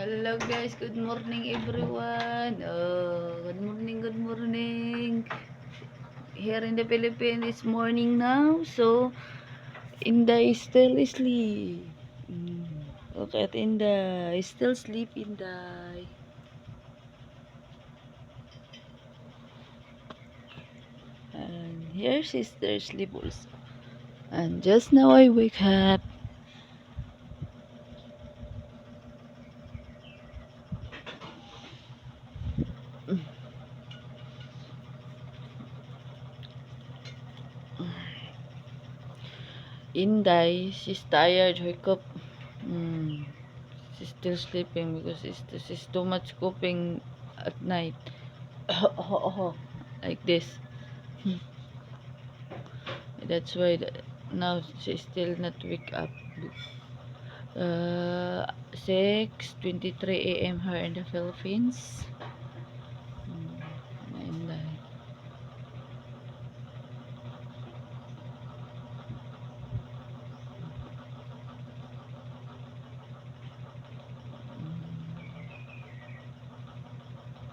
Hello guys, good morning everyone. Oh, good morning, good morning. Here in the Philippines, it's morning now. So, Inday is still asleep. Mm. Look at Inday. He's still sleep, Inday. And here sister sleep also. And just now I wake up. Inday, she's tired. Wake up. Mm. She's still sleeping because she's, she's too much coping at night. like this. That's why the, now she's still not wake up. Uh, 6.23 a.m. here in the Philippines. Mm, Inday.